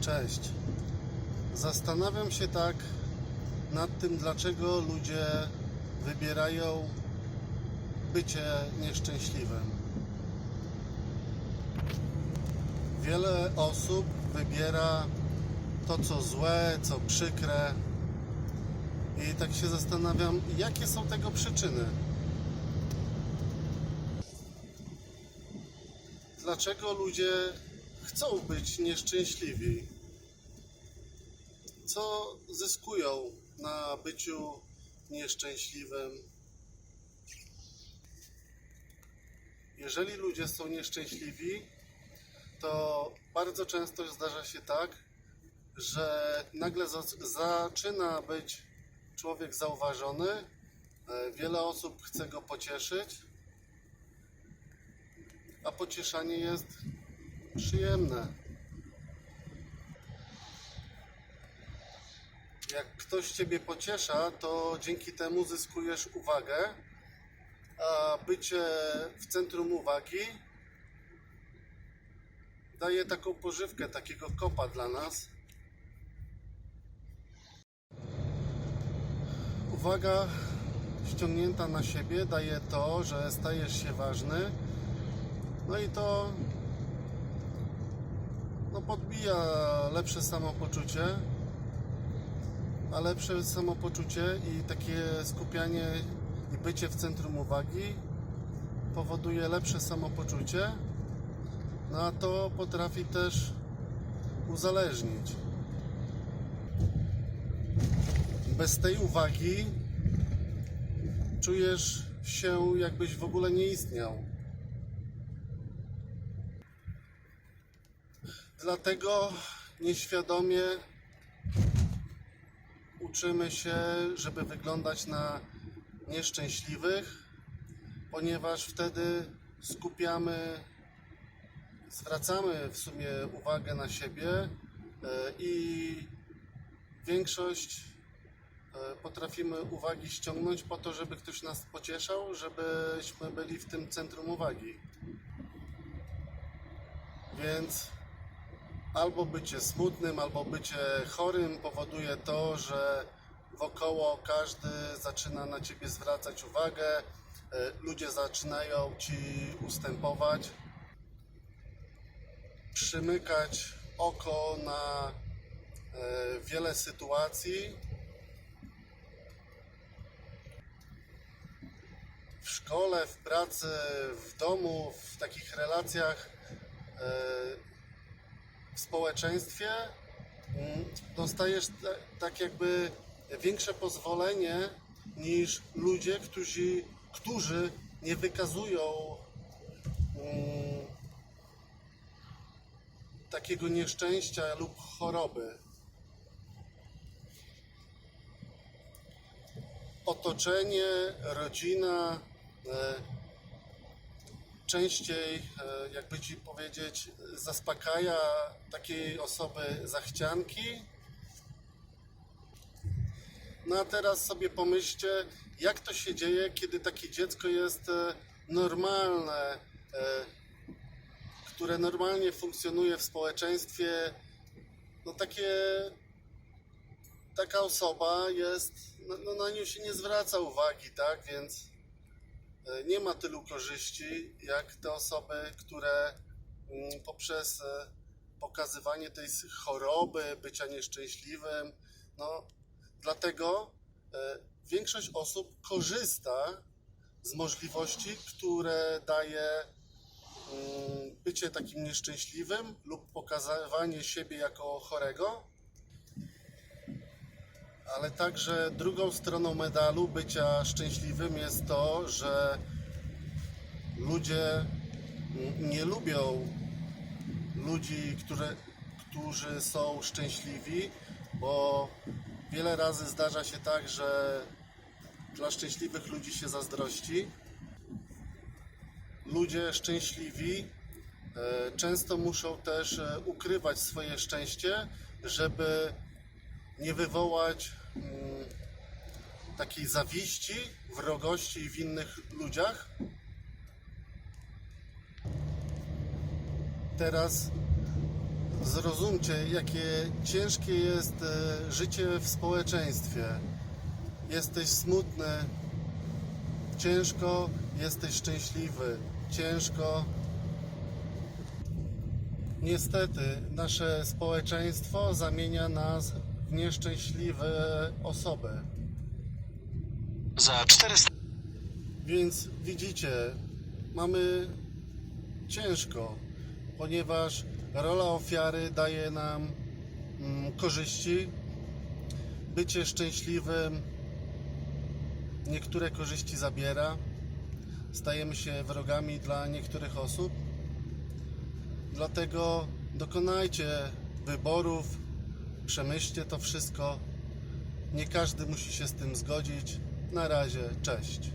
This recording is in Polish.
Cześć. Zastanawiam się tak nad tym, dlaczego ludzie wybierają bycie nieszczęśliwym. Wiele osób wybiera to, co złe, co przykre. I tak się zastanawiam, jakie są tego przyczyny. Dlaczego ludzie chcą być nieszczęśliwi? Co zyskują na byciu nieszczęśliwym? Jeżeli ludzie są nieszczęśliwi, to bardzo często zdarza się tak, że nagle za- zaczyna być człowiek zauważony, e, wiele osób chce go pocieszyć, a pocieszanie jest przyjemne. Jak ktoś ciebie pociesza, to dzięki temu zyskujesz uwagę, a bycie w centrum uwagi daje taką pożywkę, takiego kopa dla nas. Uwaga ściągnięta na siebie daje to, że stajesz się ważny. No i to podbija lepsze samopoczucie, a lepsze samopoczucie i takie skupianie i bycie w centrum uwagi powoduje lepsze samopoczucie, no a to potrafi też uzależnić. Bez tej uwagi czujesz się jakbyś w ogóle nie istniał. Dlatego nieświadomie uczymy się, żeby wyglądać na nieszczęśliwych, ponieważ wtedy skupiamy, zwracamy w sumie uwagę na siebie e, i większość e, potrafimy uwagi ściągnąć po to, żeby ktoś nas pocieszał, żebyśmy byli w tym centrum uwagi. Więc albo bycie smutnym, albo bycie chorym powoduje to, że wokoło każdy zaczyna na ciebie zwracać uwagę, e, ludzie zaczynają ci ustępować, przymykać oko na e, wiele sytuacji. W szkole, w pracy, w domu, w takich relacjach e, społeczeństwie mm, dostajesz ta- tak jakby większe pozwolenie niż ludzie, którzy, którzy nie wykazują mm, takiego nieszczęścia lub choroby. Otoczenie, rodzina, e, częściej, e, jakby ci powiedzieć, zaspokaja takiej osoby zachcianki. No a teraz sobie pomyślcie, jak to się dzieje, kiedy takie dziecko jest e, normalne, e, które normalnie funkcjonuje w społeczeństwie. No takie, taka osoba jest, no, no na nią się nie zwraca uwagi, tak? Więc nie ma tylu korzyści, jak te osoby, które mm, poprzez e, pokazywanie tej choroby, bycia nieszczęśliwym, no dlatego e, większość osób korzysta z możliwości, które daje mm, bycie takim nieszczęśliwym lub pokazywanie siebie jako chorego, ale także drugą stroną medalu bycia szczęśliwym jest to, że ludzie nie lubią ludzi, które, którzy są szczęśliwi, bo wiele razy zdarza się tak, że dla szczęśliwych ludzi się zazdrości. Ludzie szczęśliwi e, często muszą też e, ukrywać swoje szczęście, żeby nie wywołać mm, takiej zawiści, wrogości w innych ludziach. Teraz Zrozumcie, jakie ciężkie jest e, życie w społeczeństwie. Jesteś smutny, ciężko, jesteś szczęśliwy, ciężko. Niestety, nasze społeczeństwo zamienia nas nieszczęśliwe osoby. Za 400 Więc widzicie, mamy ciężko, ponieważ rola ofiary daje nam mm, korzyści. Bycie szczęśliwym niektóre korzyści zabiera. Stajemy się wrogami dla niektórych osób. Dlatego dokonajcie wyborów, przemyślcie to wszystko. Nie każdy musi się z tym zgodzić. Na razie, cześć.